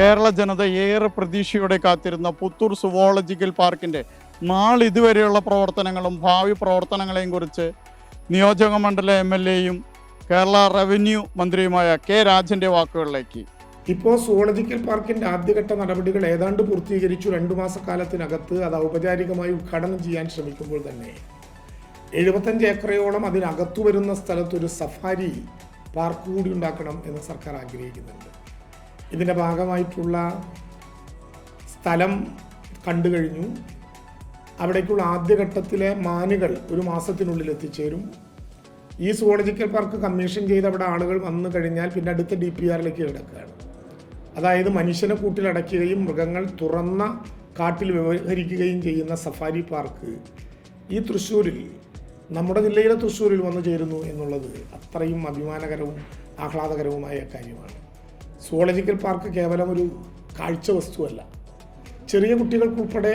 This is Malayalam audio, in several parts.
കേരള ജനത ഏറെ പ്രതീക്ഷയോടെ കാത്തിരുന്ന പുത്തൂർ സുവോളജിക്കൽ പാർക്കിന്റെ നാളിതുവരെയുള്ള പ്രവർത്തനങ്ങളും ഭാവി പ്രവർത്തനങ്ങളെയും കുറിച്ച് നിയോജക മണ്ഡല എം എൽ എയും കേരള റവന്യൂ മന്ത്രിയുമായ കെ രാജന്റെ വാക്കുകളിലേക്ക്. ഇപ്പോൾ സുവോളജിക്കൽ പാർക്കിന്റെ ആദ്യഘട്ട നടപടികൾ ഏതാണ്ട് പൂർത്തീകരിച്ചു. രണ്ടു മാസക്കാലത്തിനകത്ത് അത് ഔപചാരികമായി ഉദ്ഘാടനം ചെയ്യാൻ ശ്രമിക്കുമ്പോൾ തന്നെ എഴുപത്തഞ്ച് ഏക്കറയോളം അതിനകത്തു വരുന്ന സ്ഥലത്തൊരു സഫാരി പാർക്ക് കൂടി ഉണ്ടാക്കണം എന്ന് സർക്കാർ ആഗ്രഹിക്കുന്നുണ്ട്. ഇതിന്റെ ഭാഗമായിട്ടുള്ള സ്ഥലം കണ്ടു കഴിഞ്ഞു. അവിടേക്കുള്ള ആദ്യഘട്ടത്തിലെ മാനുകൾ ഒരു മാസത്തിനുള്ളിൽ എത്തിച്ചേരും. ഈ സുവോളജിക്കൽ പാർക്ക് കമ്മീഷൻ ചെയ്ത് അവിടെ ആളുകൾ വന്നു കഴിഞ്ഞാൽ പിന്നെ അടുത്ത ഡി പി ആറിലേക്ക് കിടക്കുകയാണ്. അതായത് മനുഷ്യനെ കൂട്ടിലടയ്ക്കുകയും മൃഗങ്ങൾ തുറന്ന കാട്ടിൽ വ്യവഹരിക്കുകയും ചെയ്യുന്ന സഫാരി പാർക്ക് ഈ തൃശ്ശൂരിൽ നമ്മുടെ ജില്ലയിലെ തൃശ്ശൂരിൽ വന്നു ചേരുന്നു എന്നുള്ളത് അത്രയും അഭിമാനകരവും ആഹ്ലാദകരവുമായ കാര്യമാണ്. സുവോളജിക്കൽ പാർക്ക് കേവലം ഒരു കാഴ്ച വസ്തുവല്ല. ചെറിയ കുട്ടികൾക്കുൾപ്പെടെ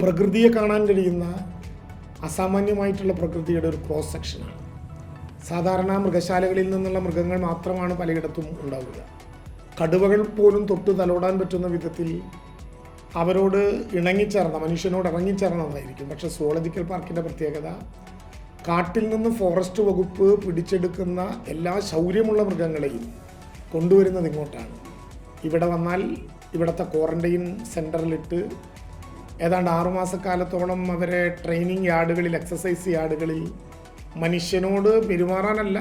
പ്രകൃതിയെ കാണാൻ കഴിയുന്ന അസാമാന്യമായിട്ടുള്ള പ്രകൃതിയുടെ ഒരു ക്രോസ് സെക്ഷനാണ് സാധാരണ മൃഗശാലകളിൽ നിന്നുള്ള മൃഗങ്ങൾ മാത്രമാണ് പലയിടത്തും ഉണ്ടാവുക. കടുവകൾ പോലും തൊട്ട് തലോടാൻ പറ്റുന്ന വിധത്തിൽ അവരോട് ഇണങ്ങിച്ചേർന്ന മനുഷ്യനോട് ഇറങ്ങിച്ചേർന്നതായിരിക്കും. പക്ഷെ സുവോളജിക്കൽ പാർക്കിന്റെ പ്രത്യേകത കാട്ടിൽ നിന്ന് ഫോറസ്റ്റ് വകുപ്പ് പിടിച്ചെടുക്കുന്ന എല്ലാ ശൗര്യമുള്ള മൃഗങ്ങളെയും കൊണ്ടുവരുന്നത് ഇങ്ങോട്ടാണ്. ഇവിടെ വന്നാൽ ഇവിടുത്തെ ക്വാറന്റൈൻ സെന്ററിലിട്ട് ഏതാണ്ട് ആറുമാസക്കാലത്തോളം അവരെ ട്രെയിനിങ് യാർഡുകളിൽ എക്സസൈസ് യാർഡുകളിൽ മനുഷ്യനോട് പെരുമാറാനല്ല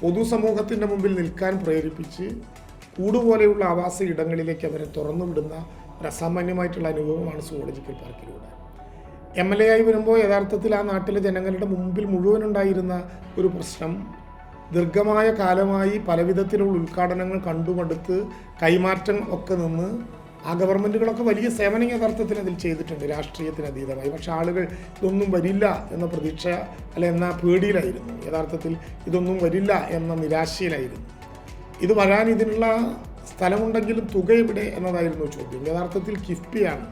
പൊതുസമൂഹത്തിന്റെ മുമ്പിൽ നിൽക്കാൻ പ്രേരിപ്പിച്ച് കൂടുപോലെയുള്ള ആവാസ ഇടങ്ങളിലേക്ക് അവരെ തുറന്നു വിടുന്ന ഒരു അസാമാന്യമായിട്ടുള്ള അനുഭവമാണ് സുവോളജിക്കൽ പാർക്കിലൂടെ. എം എൽ എ ആയി വരുമ്പോൾ യഥാർത്ഥത്തിൽ ആ നാട്ടിലെ ജനങ്ങളുടെ മുമ്പിൽ മുഴുവനുണ്ടായിരുന്ന ഒരു പ്രശ്നം ദീർഘമായ കാലമായി പലവിധത്തിലുള്ള ഉദ്ഘാടനങ്ങൾ കണ്ടുമടുത്ത് കൈമാറ്റം ഒക്കെ നിന്ന് ആ ഗവൺമെന്റുകളൊക്കെ വലിയ സേവനം യഥാർത്ഥത്തിന് അതിൽ ചെയ്തിട്ടുണ്ട് രാഷ്ട്രീയത്തിന് അതീതമായി. പക്ഷെ ആളുകൾ ഇതൊന്നും വരില്ല എന്ന പ്രതീക്ഷ അല്ല എന്ന പേടിയിലായിരുന്നു. യഥാർത്ഥത്തിൽ ഇതൊന്നും വരില്ല എന്ന നിരാശയിലായിരുന്നു. ഇത് വരാൻ ഇതിനുള്ള സ്ഥലമുണ്ടെങ്കിലും തുക എവിടെ എന്നതായിരുന്നു ചോദ്യം. യഥാർത്ഥത്തിൽ കിഫ്ബിയാണ്.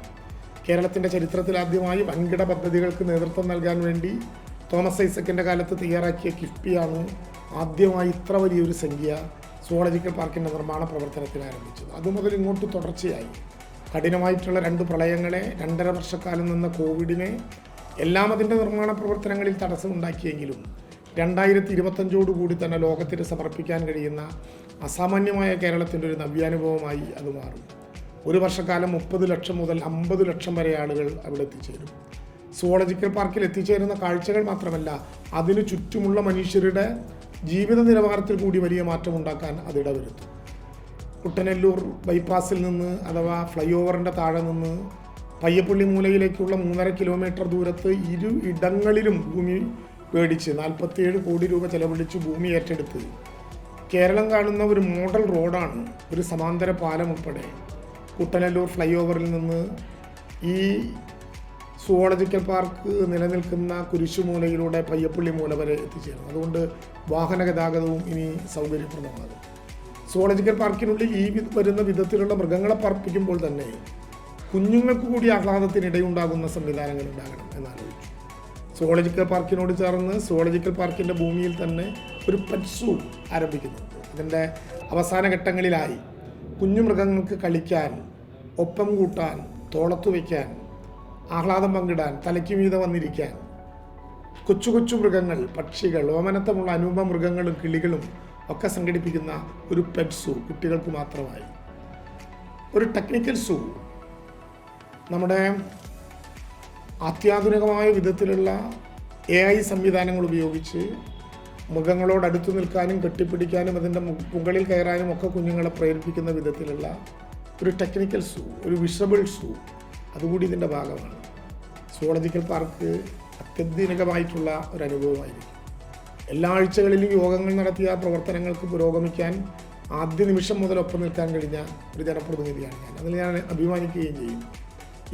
കേരളത്തിന്റെ ചരിത്രത്തിൽ ആദ്യമായി വൻകിട പദ്ധതികൾക്ക് നേതൃത്വം നൽകാൻ വേണ്ടി തോമസ് ഐസക്കിന്റെ കാലത്ത് തയ്യാറാക്കിയ കിഫ്ബിയാണ് ആദ്യമായി ഇത്ര വലിയൊരു സംഖ്യ സുവോളജിക്കൽ പാർക്കിന്റെ നിർമ്മാണ പ്രവർത്തനത്തിൽ ആരംഭിച്ചത്. അതുമുതൽ ഇങ്ങോട്ട് തുടർച്ചയായി. കഠിനമായിട്ടുള്ള രണ്ട് പ്രളയങ്ങളെ രണ്ടര വർഷക്കാലം നിന്ന കോവിഡിനെ എല്ലാം അതിന്റെ നിർമ്മാണ പ്രവർത്തനങ്ങളിൽ തടസ്സമുണ്ടാക്കിയെങ്കിലും രണ്ടായിരത്തി ഇരുപത്തഞ്ചോടു കൂടി തന്നെ ലോകത്തിന് സമർപ്പിക്കാൻ കഴിയുന്ന അസാമാന്യമായ കേരളത്തിന്റെ ഒരു നവ്യാനുഭവമായി അത് മാറും. ഒരു വർഷക്കാലം മുപ്പത് ലക്ഷം മുതൽ അമ്പത് ലക്ഷം വരെ ആളുകൾ അവിടെ എത്തിച്ചേരും. സുവോളജിക്കൽ പാർക്കിൽ എത്തിച്ചേരുന്ന കാഴ്ചകൾ മാത്രമല്ല അതിനു ചുറ്റുമുള്ള മനുഷ്യരുടെ ജീവിത നിലവാരത്തിൽ കൂടി വലിയ മാറ്റം ഉണ്ടാക്കാൻ അതിടവരുത്തും കുട്ടനെല്ലൂർ ബൈപ്പാസിൽ നിന്ന് അഥവാ ഫ്ലൈ ഓവറിന്റെ താഴെ നിന്ന് പയ്യപ്പള്ളി മൂലയിലേക്കുള്ള മൂന്നര കിലോമീറ്റർ ദൂരത്ത് ഇരു ഇടങ്ങളിലും ഭൂമി പേടിച്ച് നാൽപ്പത്തിയേഴ് കോടി രൂപ ചെലവഴിച്ച് ഭൂമി ഏറ്റെടുത്ത് കേരളം കാണുന്ന ഒരു മോഡൽ റോഡാണ് ഒരു സമാന്തര പാലം ഉൾപ്പെടെ. കുട്ടനെല്ലൂർ ഫ്ലൈ ഓവറിൽ നിന്ന് ഈ സുവോളജിക്കൽ പാർക്ക് നിലനിൽക്കുന്ന കുരിശുമൂലയിലൂടെ പയ്യപ്പള്ളി മൂല വരെ എത്തിച്ചേരും അതുകൊണ്ട് വാഹന ഗതാഗതവും ഇനി സൗകര്യപ്രദമാകും സുവോളജിക്കൽ പാർക്കിനുള്ളിൽ ഈ വരുന്ന വിധത്തിലുള്ള മൃഗങ്ങളെ പാർപ്പിക്കുമ്പോൾ തന്നെ കുഞ്ഞുങ്ങൾക്ക് കൂടി ആഹ്ലാദത്തിനിടയുണ്ടാകുന്ന സംവിധാനങ്ങൾ ഉണ്ടാകണം എന്നാലോചിച്ചു. സുവോളജിക്കൽ പാർക്കിനോട് ചേർന്ന് സുവോളജിക്കൽ പാർക്കിന്റെ ഭൂമിയിൽ തന്നെ ഒരു പെറ്റ് സൂ ആരംഭിക്കുന്നുണ്ട്. അതിന്റെ അവസാന ഘട്ടങ്ങളിലായി കുഞ്ഞു മൃഗങ്ങൾക്ക് കളിക്കാൻ ഒപ്പം കൂട്ടാൻ തോളത്തു വയ്ക്കാൻ ആഹ്ലാദം പങ്കിടാൻ തലയ്ക്ക് മീതെ വന്നിരിക്കാൻ. കൊച്ചു കൊച്ചു മൃഗങ്ങൾ പക്ഷികൾ ഓമനത്തമുള്ള അനൂപ മൃഗങ്ങളും കിളികളും ഒക്കെ സംഘടിപ്പിക്കുന്ന ഒരു പെറ്റ് സൂ കുട്ടികൾക്ക് മാത്രമായി. ഒരു ടെക്നിക്കൽ സൂ നമ്മുടെ അത്യാധുനികമായ വിധത്തിലുള്ള എ ഐ സംവിധാനങ്ങൾ ഉപയോഗിച്ച് മൃഗങ്ങളോട് അടുത്തു നിൽക്കാനും കെട്ടിപ്പിടിക്കാനും അതിന്റെ മുകളിൽ കയറാനും ഒക്കെ കുഞ്ഞുങ്ങളെ പ്രേരിപ്പിക്കുന്ന വിധത്തിലുള്ള ഒരു ടെക്നിക്കൽ സൂ ഒരു വിഷബിൾ സൂ അതുകൂടി ഇതിന്റെ ഭാഗമാണ്. സുവോളജിക്കൽ പാർക്ക് അത്യന്തികമായിട്ടുള്ള ഒരു അനുഭവമായിരിക്കും. എല്ലാ ആഴ്ചകളിലും യോഗങ്ങൾ നടത്തിയ പ്രവർത്തനങ്ങൾക്ക് പുരോഗമിക്കാൻ ആദ്യ നിമിഷം മുതൽ ഒപ്പം നിൽക്കാൻ കഴിഞ്ഞ ഒരു ജനപ്രതിനിധിയാണ് ഞാൻ. അതിൽ ഞാൻ അഭിമാനിക്കുകയും ചെയ്യും.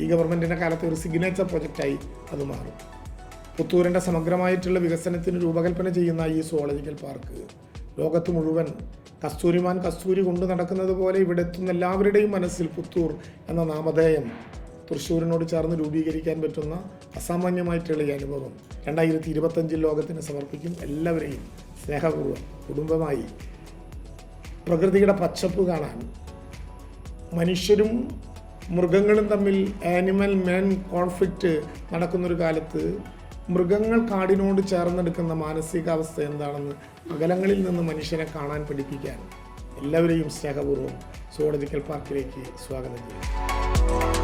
ഈ ഗവൺമെന്റിന്റെ കാലത്ത് ഒരു സിഗ്നേച്ചർ പ്രൊജക്റ്റായി അത് മാറും. പുത്തൂരിന്റെ സമഗ്രമായിട്ടുള്ള വികസനത്തിന് രൂപകൽപ്പന ചെയ്യുന്ന ഈ സുവോളജിക്കൽ പാർക്ക് ലോകത്ത് മുഴുവൻ കസ്തൂരിമാൻ കസ്തൂരി കൊണ്ടു നടക്കുന്നത് പോലെ ഇവിടെ എത്തുന്ന എല്ലാവരുടെയും മനസ്സിൽ പുത്തൂർ എന്ന നാമധേയം തൃശ്ശൂരിനോട് ചേർന്ന് രൂപീകരിക്കാൻ പറ്റുന്ന അസാമാന്യമായിട്ടുള്ള ഈ അനുഭവം രണ്ടായിരത്തി ഇരുപത്തഞ്ചിൽ ലോകത്തിന് സമർപ്പിക്കും എല്ലാവരെയും സ്നേഹപൂർവം കുടുംബമായി. പ്രകൃതിയുടെ പച്ചപ്പ് കാണാൻ മനുഷ്യരും മൃഗങ്ങളും തമ്മിൽ ആനിമൽ മാൻ കോൺഫ്ലിക്റ്റ് നടക്കുന്നൊരു കാലത്ത് മൃഗങ്ങൾ കാടിനോട് ചേർന്നെടുക്കുന്ന മാനസികാവസ്ഥ എന്താണെന്ന് അകലങ്ങളിൽ നിന്ന് മനുഷ്യനെ കാണാൻ പഠിപ്പിക്കാൻ എല്ലാവരെയും സ്നേഹപൂർവം സുവോളജിക്കൽ പാർക്കിലേക്ക് സ്വാഗതം ചെയ്യുന്നു.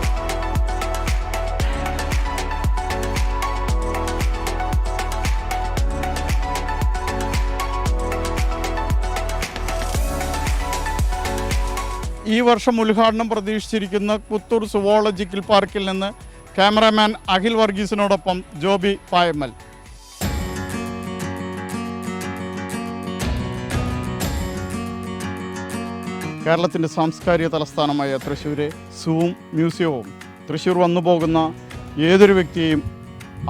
ഈ വർഷം ഉദ്ഘാടനം പ്രതീക്ഷിച്ചിരിക്കുന്ന പുത്തൂർ സുവോളജിക്കൽ പാർക്കിൽ നിന്ന് ക്യാമറാമാൻ അഖിൽ വർഗീസിനോടൊപ്പം ജോബി പായമ്മൽ. കേരളത്തിന്റെ സാംസ്കാരിക തലസ്ഥാനമായ തൃശ്ശൂരെ സൂവും മ്യൂസിയവും. തൃശ്ശൂർ വന്നു പോകുന്ന ഏതൊരു വ്യക്തിയെയും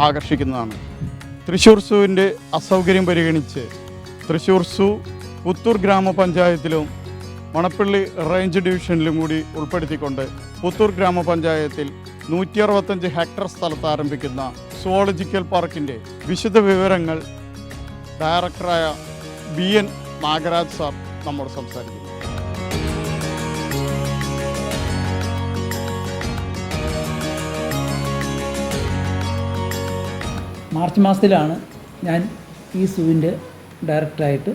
ആകർഷിക്കുന്നതാണ്. തൃശ്ശൂർ സൂവിന്റെ അസൗകര്യം പരിഗണിച്ച് തൃശ്ശൂർ സൂ പുത്തൂർ ഗ്രാമപഞ്ചായത്തിലും മണപ്പള്ളി റേഞ്ച് ഡിവിഷനിലും കൂടി ഉൾപ്പെടുത്തിക്കൊണ്ട് പുത്തൂർ ഗ്രാമപഞ്ചായത്തിൽ നൂറ്റി അറുപത്തഞ്ച് ഹെക്ടർ സ്ഥലത്ത് ആരംഭിക്കുന്ന സുവോളജിക്കൽ പാർക്കിന്റെ വിശദ വിവരങ്ങൾ ഡയറക്ടറായ ബി എൻ നാഗരാജ് സാർ നമ്മോട് സംസാരിക്കുന്നു. മാർച്ച് മാസത്തിലാണ് ഞാൻ ഈ സൂവിന്റെ ഡയറക്ടറായിട്ട്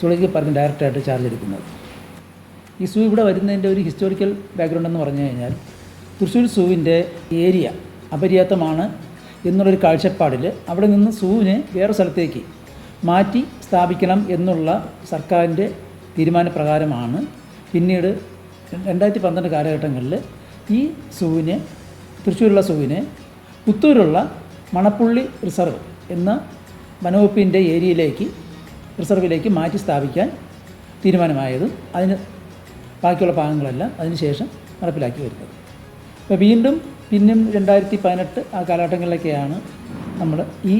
സുളജിക്കൽ പാർക്കിന്റെ ഡയറക്ടറായിട്ട് ചാർജ് എടുക്കുന്നത്. ഈ സൂ ഇവിടെ വരുന്നതിന്റെ ഒരു ഹിസ്റ്റോറിക്കൽ ബാക്ക്ഗ്രൗണ്ട് എന്ന് പറഞ്ഞു കഴിഞ്ഞാൽ തൃശ്ശൂർ സൂവിന്റെ ഏരിയ അപര്യാപ്തമാണ് എന്നുള്ളൊരു കാഴ്ചപ്പാടിൽ അവിടെ നിന്ന് സൂവിനെ വേറെ സ്ഥലത്തേക്ക് മാറ്റി സ്ഥാപിക്കണം എന്നുള്ള സർക്കാരിന്റെ തീരുമാനപ്രകാരമാണ്. പിന്നീട് രണ്ടായിരത്തി പന്ത്രണ്ട് കാലഘട്ടങ്ങളിൽ ഈ സൂവിനെ തൃശ്ശൂരുള്ള സൂവിനെ പുത്തൂരുള്ള മണപ്പുള്ളി റിസർവ് എന്ന വനവകുപ്പിന്റെ ഏരിയയിലേക്ക് റിസർവിലേക്ക് മാറ്റി സ്ഥാപിക്കാൻ തീരുമാനമായതും. അതിന് ബാക്കിയുള്ള ഭാഗങ്ങളെല്ലാം അതിനുശേഷം നടപ്പിലാക്കി വരുന്നത്. അപ്പോൾ വീണ്ടും പിന്നും രണ്ടായിരത്തി പതിനെട്ട് ആ കാലഘട്ടങ്ങളിലൊക്കെയാണ് നമ്മൾ ഈ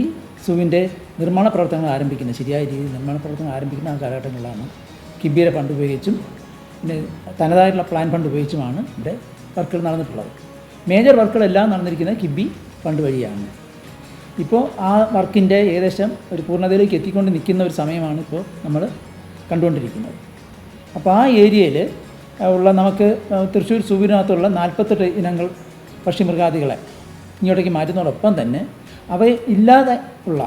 സൂവിന്റെ നിർമ്മാണ പ്രവർത്തനങ്ങൾ ആരംഭിക്കുന്നത്. ശരിയായ രീതിയിൽ നിർമ്മാണ പ്രവർത്തനങ്ങൾ ആരംഭിക്കുന്ന ആ കാലഘട്ടങ്ങളിലാണ് കിബിയുടെ ഫണ്ട് ഉപയോഗിച്ചും പിന്നെ തനതായിട്ടുള്ള പ്ലാൻ ഫണ്ട് ഉപയോഗിച്ചുമാണ് ഇവിടെ വർക്കുകൾ നടന്നിട്ടുള്ളത്. മേജർ വർക്കുകളെല്ലാം നടന്നിരിക്കുന്നത് കിബി ഫണ്ട് വഴിയാണ്. ഇപ്പോൾ ആ വർക്കിന്റെ ഏകദേശം ഒരു പൂർണതയിലേക്ക് എത്തിക്കൊണ്ട് നിൽക്കുന്ന ഒരു സമയമാണ് ഇപ്പോൾ നമ്മൾ കണ്ടുകൊണ്ടിരിക്കുന്നത്. അപ്പോൾ ആ ഏരിയയിൽ ഉള്ള നമുക്ക് തൃശ്ശൂർ സൂവിനകത്തുള്ള നാൽപ്പത്തെട്ട് ഇനങ്ങൾ പക്ഷിമൃഗാദികളെ ഇങ്ങോട്ടേക്ക് മാറ്റുന്നതോടൊപ്പം തന്നെ അവ ഇല്ലാതെ ഉള്ള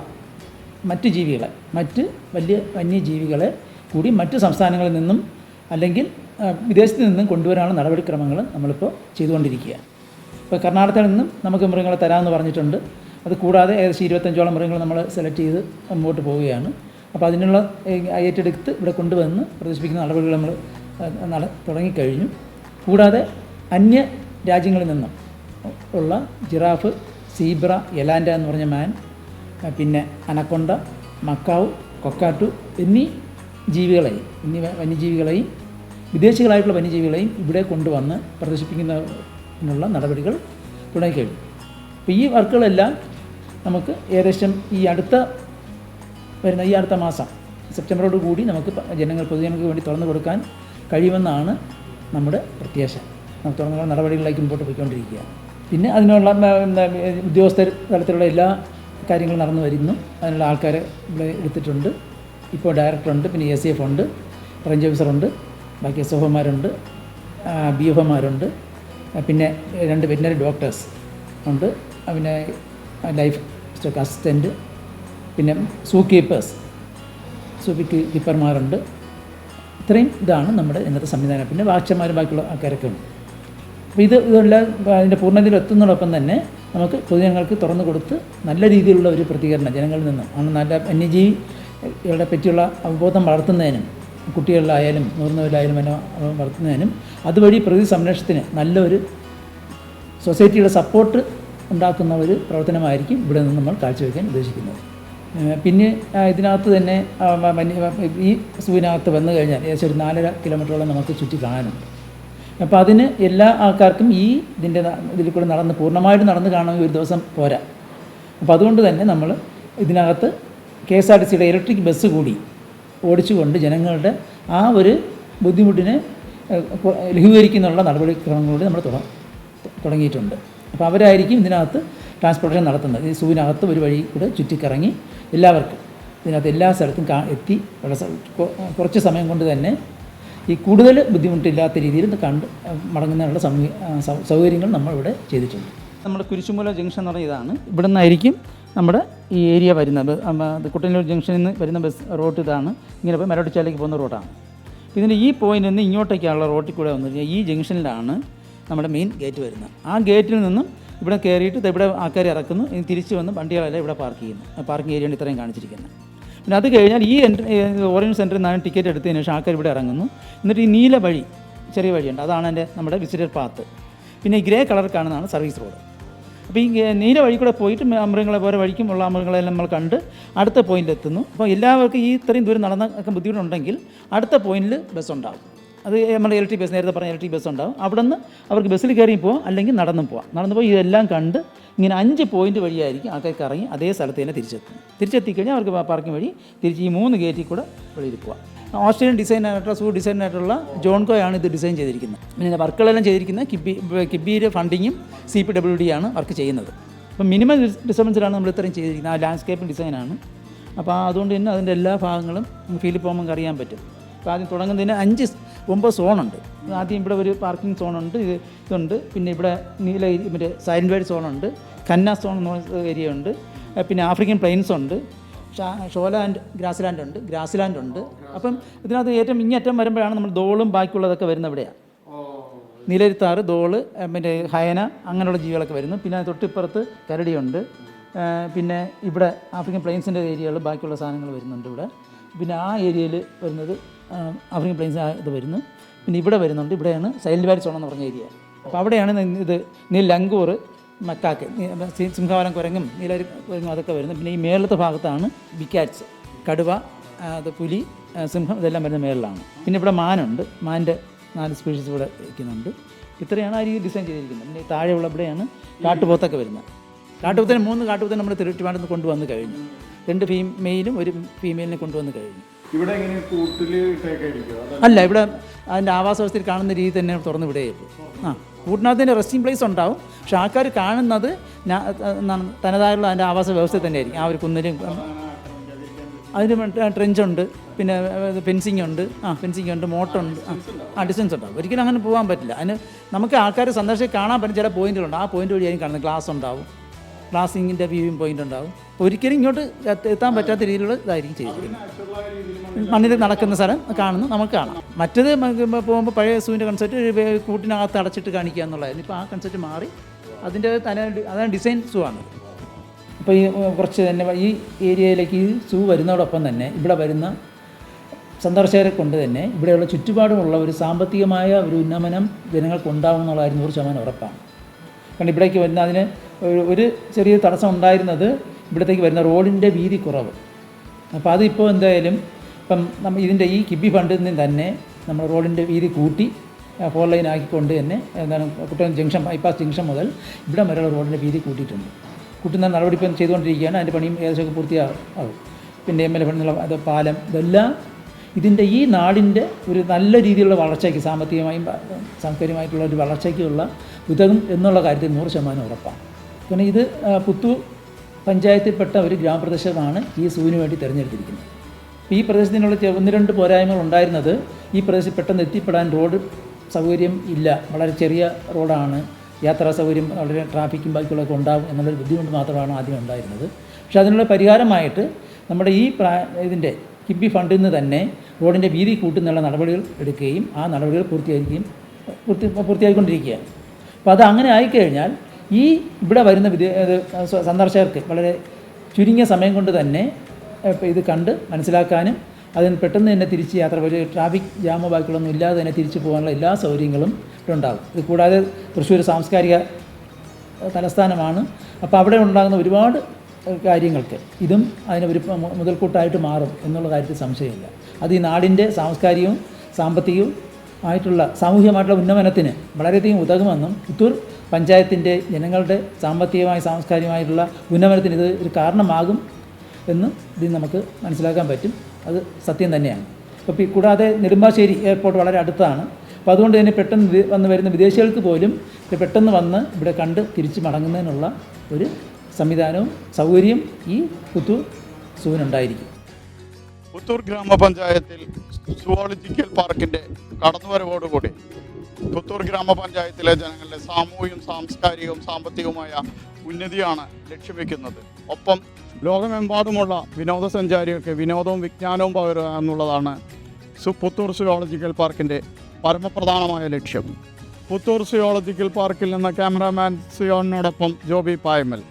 മറ്റ് ജീവികളെ മറ്റ് വലിയ വന്യജീവികളെ കൂടി മറ്റ് സംസ്ഥാനങ്ങളിൽ നിന്നും അല്ലെങ്കിൽ വിദേശത്ത് നിന്നും കൊണ്ടുവരാനുള്ള നടപടിക്രമങ്ങൾ നമ്മളിപ്പോൾ ചെയ്തുകൊണ്ടിരിക്കുക ഇപ്പോൾ കർണാടകത്തിൽ നിന്നും നമുക്ക് മൃഗങ്ങളെ തരാമെന്ന് പറഞ്ഞിട്ടുണ്ട്. അത് കൂടാതെ ഏകദേശം ഇരുപത്തഞ്ചോളം മൃഗങ്ങൾ നമ്മൾ സെലക്ട് ചെയ്ത് മുമ്പോട്ട് പോവുകയാണ്. അപ്പോൾ അതിനുള്ള ഏറ്റെടുത്ത് ഇവിടെ കൊണ്ടുവന്ന് പ്രദർശിപ്പിക്കുന്ന നടപടികൾ നമ്മൾ നട തുടങ്ങിക്കഴിഞ്ഞു. കൂടാതെ അന്യ രാജ്യങ്ങളിൽ നിന്നും ഉള്ള ജിറാഫ് സീബ്ര എലാൻഡ എന്ന് പറഞ്ഞ മാൻ പിന്നെ അനക്കൊണ്ട മക്കാവ് കൊക്കാട്ടു എന്നീ ജീവികളെയും എന്നീ വന്യജീവികളെയും വിദേശികളായിട്ടുള്ള വന്യജീവികളെയും ഇവിടെ കൊണ്ടുവന്ന് പ്രദർശിപ്പിക്കുന്നതിനുള്ള നടപടികൾ തുടങ്ങിക്കഴിഞ്ഞു. അപ്പോൾ ഈ വർക്കുകളെല്ലാം നമുക്ക് ഏകദേശം ഈ അടുത്ത വരുന്ന ഈ അടുത്ത മാസം സെപ്റ്റംബറോട് കൂടി നമുക്ക് ജനങ്ങൾ പൊതുജനങ്ങൾക്ക് വേണ്ടി തുറന്നു കൊടുക്കാൻ കഴിയുമെന്നാണ് നമ്മുടെ പ്രത്യാശ. തുടങ്ങുന്ന നടപടികളിലേക്ക് മുമ്പോട്ട് പോയിക്കൊണ്ടിരിക്കുക. പിന്നെ അതിനുള്ള ഉദ്യോഗസ്ഥ തലത്തിലുള്ള എല്ലാ കാര്യങ്ങളും നടന്നു വരുന്നു. അതിനുള്ള ആൾക്കാരെ എടുത്തിട്ടുണ്ട്. ഇപ്പോൾ ഡയറക്ടറുണ്ട് പിന്നെ എ സി എഫ് ഉണ്ട് റേഞ്ച് ഓഫീസറുണ്ട് ബാക്കി എസ് എഫ്ഒമാരുണ്ട് ബി എഫ് ഒമാരുണ്ട് പിന്നെ രണ്ട് വെറ്റിനറി ഡോക്ടേഴ്സ് ഉണ്ട് പിന്നെ ലൈഫ് അസിസ്റ്റന്റ് പിന്നെ സൂ കീപ്പേഴ്സ് സൂ കീപ്പർമാരുണ്ട് ഇത്രയും ഇതാണ് നമ്മുടെ ഇന്നത്തെ സംവിധാനം. പിന്നെ വാച്ചന്മാരും ബാക്കിയുള്ള ആൾക്കാരൊക്കെ ഉണ്ട്. അപ്പോൾ ഇത് ഇതെല്ലാം അതിന്റെ പൂർണതയിൽ എത്തുന്നതോടൊപ്പം തന്നെ നമുക്ക് പൊതുജനങ്ങൾക്ക് തുറന്നു കൊടുത്ത് നല്ല രീതിയിലുള്ള ഒരു പ്രതികരണം ജനങ്ങളിൽ നിന്നും. ആണ് നല്ല വന്യജീവികളെ പറ്റിയുള്ള അവബോധം വളർത്തുന്നതിനും കുട്ടികളിലായാലും മുതിർന്നവരിലായാലും എല്ലാം വളർത്തുന്നതിനും അതുവഴി പ്രകൃതി സംരക്ഷണത്തിന് നല്ലൊരു സൊസൈറ്റിയുടെ സപ്പോർട്ട് ഉണ്ടാക്കുന്ന ഒരു പ്രവർത്തനമായിരിക്കും ഇവിടെ നിന്ന് നമ്മൾ കാഴ്ചവെക്കാൻ ഉദ്ദേശിക്കുന്നത്. പിന്നെ ഇതിനകത്ത് തന്നെ ഈ സൂവിനകത്ത് വന്നു കഴിഞ്ഞാൽ ഏകദേശം ഒരു നാലര കിലോമീറ്ററോളം നമുക്ക് ചുറ്റി കാണാനുണ്ട് അപ്പോൾ അതിന് എല്ലാ ആൾക്കാർക്കും ഈ ഇതിന്റെ ഇതിൽ കൂടെ നടന്ന് പൂർണമായിട്ട് നടന്ന് കാണണമെങ്കിൽ ഒരു ദിവസം പോരാ. അപ്പോൾ അതുകൊണ്ട് തന്നെ നമ്മൾ ഇതിനകത്ത് കെ എസ് ആർ ടി സിയുടെ ഇലക്ട്രിക് ബസ് കൂടി ഓടിച്ചുകൊണ്ട് ജനങ്ങളുടെ ആ ഒരു ബുദ്ധിമുട്ടിനെ ലഘൂകരിക്കുന്നുള്ള നടപടിക്രമങ്ങളോട് നമ്മൾ തുട- തുടങ്ങിയിട്ടുണ്ട്. അപ്പോൾ അവരായിരിക്കും ഇതിനകത്ത് ട്രാൻസ്പോർട്ടേഷൻ നടത്തുന്നത്. ഈ സൂവിനകത്ത് ഒരു വഴി കൂടെ ചുറ്റിക്കറങ്ങി എല്ലാവർക്കും ഇതിനകത്ത് എല്ലാ സ്ഥലത്തും കാ എത്തി കുറച്ച് സമയം കൊണ്ട് തന്നെ ഈ കൂടുതൽ ബുദ്ധിമുട്ടില്ലാത്ത രീതിയിൽ കണ്ട് മടങ്ങുന്നതിനുള്ള സൗകര്യങ്ങൾ നമ്മളിവിടെ ചെയ്തിട്ടുണ്ട്. നമ്മുടെ കുരിശുമൂല ജംഗ്ഷൻ എന്ന് പറഞ്ഞ ഇതാണ്. ഇവിടെ നിന്നായിരിക്കും നമ്മുടെ ഈ ഏരിയ വരുന്നത്. കുട്ടനൂർ ജംഗ്ഷനിൽ നിന്ന് വരുന്ന ബസ് റോട്ട് ഇതാണ്. ഇങ്ങനെ പോയി മരടിച്ചാലേക്ക് പോകുന്ന റോട്ടാണ്. ഇതിന്റെ ഈ പോയിന്റിൽ നിന്ന് ഇങ്ങോട്ടേക്കുള്ള റോട്ടിൽ കൂടെ വന്നു കഴിഞ്ഞാൽ ഈ ജംഗ്ഷനിലാണ് നമ്മുടെ മെയിൻ ഗേറ്റ് വരുന്നത്. ആ ഗേറ്റിൽ നിന്നും ഇവിടെ കയറിയിട്ട് ഇവിടെ ആൾക്കാർ ഇറക്കുന്നു. ഇനി തിരിച്ച് വന്ന് വണ്ടികളെല്ലാം ഇവിടെ പാർക്ക് ചെയ്യുന്നു. പാർക്കിംഗ് ഏരിയയാണ് ഇത്രയും കാണിച്ചിരിക്കുന്നത് പിന്നെ അത് കഴിഞ്ഞാൽ ഈ ഓറഞ്ച് സെന്ററിൽ നിന്നാണ് ടിക്കറ്റ് എടുത്തതിന് ശേഷം ആൾക്കാർ ഇവിടെ ഇറങ്ങുന്നു. എന്നിട്ട് ഈ നീല വഴി ചെറിയ വഴിയുണ്ട്. അതാണ് എന്റെ നമ്മുടെ വിസിറ്റർ പാത്ത് പിന്നെ ഗ്രേ കളർ കാണുന്നതാണ് സർവീസ് റോഡ് അപ്പോൾ ഈ നീല വഴി കൂടെ പോയിട്ട് മൃഗങ്ങളെ പോലെ വഴിക്കും ഉള്ള മൃഗങ്ങളെല്ലാം നമ്മൾ കണ്ട് അടുത്ത പോയിന്റിൽ എത്തുന്നു. അപ്പോൾ എല്ലാവർക്കും ഈ ഇത്രയും ദൂരം നടന്ന ബുദ്ധിമുട്ടുണ്ടെങ്കിൽ അടുത്ത പോയിന്റിൽ ബസ് ഉണ്ടാവും. അത് നമ്മുടെ ഇലക്ട്രിക് ബസ് നേരത്തെ പറഞ്ഞ ഇലക്ട്രിക് ബസ് ഉണ്ടാവും. അവിടെ നിന്ന് അവർക്ക് ബസ്സിൽ കയറി പോവാം അല്ലെങ്കിൽ നടന്നും പോവാം. നടന്നു പോയി ഇതെല്ലാം കണ്ട് ഇങ്ങനെ അഞ്ച് പോയിന്റ് വഴിയായിരിക്കും ആൾക്കാർക്ക് ഇറങ്ങി അതേ സ്ഥലത്ത് തന്നെ തിരിച്ചെത്തും. തിരിച്ചെത്തിക്കഴിഞ്ഞാൽ അവർക്ക് പാർക്കിംഗ് വഴി തിരിച്ച് ഈ മൂന്ന് ഗേറ്റിൽ കൂടെ വെളിയിൽ പോവാം. ഓസ്ട്രേലിയൻ ഡിസൈനായിട്ടുള്ള സൂ ഡിസൈനായിട്ടുള്ള ജോൺകോയാണ് ഇത് ഡിസൈൻ ചെയ്തിരിക്കുന്നത്. പിന്നെ വർക്കുകളെല്ലാം ചെയ്തിരിക്കുന്നത് കിബി കിബിയുടെ ഫണ്ടിങ്ങും സി പി ഡബ്ല്യു ഡി ആണ് വർക്ക് ചെയ്യുന്നത്. അപ്പം മിനിമം ഡിസ്റ്റർബൻസിലാണ് നമ്മൾ ഇത്രയും ചെയ്തിരിക്കുന്നത്. ആ ലാൻഡ്സ്കേപ്പിംഗ് ഡിസൈനാണ് അപ്പോൾ അതുകൊണ്ട് തന്നെ അതിന്റെ എല്ലാ ഭാഗങ്ങളും പോകുമ്പോൾ അറിയാൻ പറ്റും. അപ്പോൾ ആദ്യം തുടങ്ങുന്നതിന് അഞ്ച് ഒമ്പത് സോണുണ്ട്. ആദ്യം ഇവിടെ ഒരു പാർക്കിംഗ് സോണുണ്ട് ഇത് ഇതുണ്ട്. പിന്നെ ഇവിടെ നീല മറ്റേ സൈലന്റ് വൈഡ് സോണുണ്ട് കന്ന സോൺ എന്ന് ഏരിയ ഉണ്ട് പിന്നെ ആഫ്രിക്കൻ പ്ലെയിൻസ് ഉണ്ട് ഷാ- ഷോലാൻഡ് ഗ്രാസ് ലാൻഡ് ഉണ്ട് ഗ്രാസ് ലാൻഡ് ഉണ്ട്. അപ്പം ഇതിനകത്ത് ഏറ്റവും ഇങ്ങേറ്റം വരുമ്പോഴാണ് നമ്മൾ ദോളും ബാക്കിയുള്ളതൊക്കെ വരുന്നത് ഇവിടെയാണ് നിലരിത്താറ് ദോൾ പിന്നെ ഹയന അങ്ങനെയുള്ള ജീവികളൊക്കെ വരുന്നു. പിന്നെ തൊട്ടിപ്പുറത്ത് കരടിയുണ്ട്. പിന്നെ ഇവിടെ ആഫ്രിക്കൻ പ്ലെയിൻസിന്റെ ഏരിയകൾ ബാക്കിയുള്ള സാധനങ്ങൾ വരുന്നുണ്ട് ഇവിടെ. പിന്നെ ആ ഏരിയയിൽ വരുന്നത് ആഫ്രിക്കൻ പ്ലെയിൻസ് ഇത് വരുന്നു. പിന്നെ ഇവിടെ വരുന്നുണ്ട്. ഇവിടെയാണ് സൈലന്റ് വാലി സോൺ എന്ന് പറഞ്ഞ ഏരിയ അപ്പോൾ അവിടെയാണ് ഇത് നീ ലങ്കൂർ മക്കാക്ക് സിംഹവാലം കുരങ്ങും നീലരി കുരങ്ങും അതൊക്കെ വരുന്നു. പിന്നെ ഈ മേളത്തെ ഭാഗത്താണ് ബിക്കാറ്റ്സ് കടുവ അത് പുലി സിംഹം ഇതെല്ലാം വരുന്ന മേളിലാണ്. പിന്നെ ഇവിടെ മാനുണ്ട്. മാന്റെ നാല് സ്പീഷീസ് ഇവിടെ ഇരിക്കുന്നുണ്ട്. ഇത്രയാണ് ആ രീതിയിൽ ഡിസൈൻ ചെയ്തിരിക്കുന്നത്. പിന്നെ താഴെയുള്ള ഇവിടെയാണ് കാട്ടുപോത്തൊക്കെ വരുന്നത്. കാട്ടുപോത്തിന് മൂന്ന് കാട്ടുപോത്തിന് നമ്മൾ തിരുവറ്റുപാടുന്ന് കൊണ്ടുവന്ന് കഴിഞ്ഞു. രണ്ട് ഫീമെയിലും ഒരു ഫീമെയിലിനെ കൊണ്ടുവന്ന് കഴിഞ്ഞു. ഇവിടെ അല്ല ഇവിടെ അതിന്റെ ആവാസ വ്യവസ്ഥയിൽ കാണുന്ന രീതി തന്നെ തുറന്ന് വിടുകയുള്ളൂ ആ കൂട്ടിനകത്തിന്റെ റെസ്റ്റിംഗ് പ്ലേസ് ഉണ്ടാവും. പക്ഷെ ആൾക്കാർ കാണുന്നത് തനതായുള്ള അതിന്റെ ആവാസ വ്യവസ്ഥ തന്നെയായിരിക്കും. ആ ഒരു കുന്നിലും അതിന് ട്രെഞ്ച് ഉണ്ട്. പിന്നെ ഫെൻസിങ് ഉണ്ട്. ആ ഫെൻസിങ് ഉണ്ട് മോട്ടുണ്ട് ആ ഡിസ്റ്റൻസ് ഉണ്ടാവും. ഒരിക്കലും അങ്ങനെ പോകാൻ പറ്റില്ല. അതിന് നമുക്ക് ആൾക്കാർ സന്ദർശിച്ച് കാണാൻ പറ്റും. ചില പോയിന്റുകളുണ്ട് ആ പോയിന്റ് വഴിയായിരിക്കും കാണുന്നത്. ഗ്ലാസ് ഉണ്ടാവും. ഗ്ലാസിങ്ങിന്റെ വ്യൂവിങ് പോയിന്റ് ഉണ്ടാവും. ഒരിക്കലും ഇങ്ങോട്ട് എത്താൻ പറ്റാത്ത രീതിയിലുള്ള ഇതായിരിക്കും ചെയ്തിരിക്കുന്നത് മണ്ണിൽ നടക്കുന്ന സ്ഥലം കാണുന്നു നമുക്ക് കാണാം. മറ്റത് പോകുമ്പോൾ പഴയ സൂവിന്റെ കൺസെപ്റ്റ് കൂട്ടിനകത്ത് അടച്ചിട്ട് കാണിക്കുക എന്നുള്ളതായിരുന്നു. ഇപ്പോൾ ആ കൺസെപ്റ്റ് മാറി. അതിന്റെ തന്നെ അതാണ് ഡിസൈൻ സൂ ആണ്. അപ്പോൾ ഈ കുറച്ച് തന്നെ ഈ ഏരിയയിലേക്ക് ഈ സൂ വരുന്നതോടൊപ്പം തന്നെ ഇവിടെ വരുന്ന സന്ദർശകരെ കൊണ്ട് തന്നെ ഇവിടെയുള്ള ചുറ്റുപാടുമുള്ള ഒരു സാമ്പത്തികമായ ഒരു ഉന്നമനം ജനങ്ങൾക്ക് ഉണ്ടാവും എന്നുള്ളതായിരുന്നു നൂറ് ശതമാനം ഉറപ്പാണ്. കാരണം ഇവിടേക്ക് വരുന്ന അതിന് ഒരു- ചെറിയ തടസ്സം ഉണ്ടായിരുന്നത് ഇവിടത്തേക്ക് വരുന്ന റോഡിന്റെ വീതി കുറവ്. അപ്പോൾ അതിപ്പോൾ എന്തായാലും ഇപ്പം നമ്മൾ ഇതിന്റെ ഈ കിബി ഫണ്ടിൽ നിന്ന് തന്നെ നമ്മൾ റോഡിന്റെ വീതി കൂട്ടി ഫോർ ലൈൻ ആക്കിക്കൊണ്ട് തന്നെ എന്താണ് കുട്ടയം ജംഗ്ഷൻ ബൈപ്പാസ് ജംഗ്ഷൻ മുതൽ ഇവിടം വരെയുള്ള റോഡിന്റെ വീതി കൂട്ടിയിട്ടുണ്ട്. കൂട്ടുന്ന നടപടി ഇപ്പം ചെയ്തുകൊണ്ടിരിക്കുകയാണ്. അതിന്റെ പണിയും ഏകദേശമൊക്കെ പൂർത്തിയാകും പിന്നെ എം എൽ എ ഫണ്ടിനുള്ള അത് പാലം ഇതെല്ലാം ഇതിന്റെ ഈ നാടിന്റെ ഒരു നല്ല രീതിയിലുള്ള വളർച്ചയ്ക്ക് സാമ്പത്തികമായും സാംസ്കാരികമായിട്ടുള്ള ഒരു വളർച്ചയ്ക്കുള്ള ഉതകും എന്നുള്ള കാര്യത്തിൽ നൂറ് ശതമാനം ഉറപ്പാണ്. കാരണം ഇത് പുത്തു പഞ്ചായത്തിൽപ്പെട്ട ഒരു ഗ്രാമപ്രദേശമാണ് ഈ സൂവിന് വേണ്ടി തിരഞ്ഞെടുത്തിരിക്കുന്നത്. അപ്പോൾ ഈ പ്രദേശത്തിനുള്ള ഒന്ന് രണ്ട് പോരായ്മകൾ ഉണ്ടായിരുന്നത് ഈ പ്രദേശത്ത് പെട്ടെന്ന് എത്തിപ്പെടാൻ റോഡ് സൗകര്യം ഇല്ല. വളരെ ചെറിയ റോഡാണ്. യാത്രാ സൗകര്യം വളരെ ട്രാഫിക്കും ബാക്കിയുള്ളതൊക്കെ ഉണ്ടാകും എന്നുള്ളൊരു ബുദ്ധിമുട്ട് മാത്രമാണ് ആദ്യം ഉണ്ടായിരുന്നത്. പക്ഷേ അതിനുള്ള പരിഹാരമായിട്ട് നമ്മുടെ ഈ പ്രാ ഇതിന്റെ കിബി ഫണ്ടിൽ നിന്ന് തന്നെ റോഡിന്റെ വീതി കൂട്ടുന്നുള്ള നടപടികൾ എടുക്കുകയും ആ നടപടികൾ പൂർത്തിയായിരിക്കുകയും പൂർത്തി പൂർത്തിയായിക്കൊണ്ടിരിക്കുകയാണ്. അപ്പോൾ അത് അങ്ങനെ ആയിക്കഴിഞ്ഞാൽ ഈ ഇവിടെ വരുന്ന സന്ദർശകർക്ക് വളരെ ചുരുങ്ങിയ സമയം കൊണ്ട് തന്നെ ഇത് കണ്ട് മനസ്സിലാക്കാനും അതിന് പെട്ടെന്ന് തന്നെ തിരിച്ച് യാത്ര ഒരു ട്രാഫിക് ജാമോ ബാക്കിയുള്ളൊന്നും ഇല്ലാതെ തന്നെ തിരിച്ചു പോകാനുള്ള എല്ലാ സൗകര്യങ്ങളും ഇവിടെ ഉണ്ടാകും. ഇത് കൂടാതെ തൃശ്ശൂർ സാംസ്കാരിക തലസ്ഥാനമാണ്. അപ്പോൾ അവിടെ ഉണ്ടാകുന്ന ഒരുപാട് കാര്യങ്ങൾക്ക് ഇതും അതിന് ഒരു മുതൽക്കൂട്ടായിട്ട് മാറും എന്നുള്ള കാര്യത്തിൽ സംശയമില്ല. അത് ഈ നാടിന്റെ സാംസ്കാരികവും സാമ്പത്തികവും ആയിട്ടുള്ള സാമൂഹികമായിട്ടുള്ള ഉന്നമനത്തിന് വളരെയധികം ഉതകുമെന്നും പുത്തൂർ പഞ്ചായത്തിന്റെ ജനങ്ങളുടെ സാമ്പത്തികമായി സാംസ്കാരികമായിട്ടുള്ള ഉന്നമനത്തിന് ഇത് ഒരു കാരണമാകും എന്ന് ഇതിൽ നമുക്ക് മനസ്സിലാക്കാൻ പറ്റും. അത് സത്യം തന്നെയാണ്. അപ്പോൾ കൂടാതെ നെടുമ്പാശ്ശേരി എയർപോർട്ട് വളരെ അടുത്താണ്. അപ്പോൾ അതുകൊണ്ട് തന്നെ പെട്ടെന്ന് വന്ന് വരുന്ന വിദേശികൾക്ക് പോലും പെട്ടെന്ന് വന്ന് ഇവിടെ കണ്ട് തിരിച്ച് മടങ്ങുന്നതിനുള്ള ഒരു സംവിധാനവും സൗകര്യവും ഈ പുത്തൂർ സൂവിനുണ്ടായിരിക്കും. പുത്തൂർ ഗ്രാമപഞ്ചായത്തിൽ സുവോളജിക്കൽ പാർക്കിന്റെ കടന്നുവരവോടുകൂടി പുത്തൂർ ഗ്രാമപഞ്ചായത്തിലെ ജനങ്ങളുടെ സാമൂഹികവും സാംസ്കാരികവും സാമ്പത്തികവുമായ ഉന്നതിയാണ് ലക്ഷ്യം വെക്കുന്നത് ഒപ്പം ലോകമെമ്പാടുമുള്ള വിനോദസഞ്ചാരികൾക്ക് വിനോദവും വിജ്ഞാനവും പകരുക എന്നുള്ളതാണ് പുത്തൂർ സുയോളജിക്കൽ പാർക്കിന്റെ പരമപ്രധാനമായ ലക്ഷ്യം. പുത്തൂർ സുയോളജിക്കൽ പാർക്കിൽ നിന്ന് ക്യാമറാമാൻ സിയോണിനോടൊപ്പം ജോബി പായ്മൽ.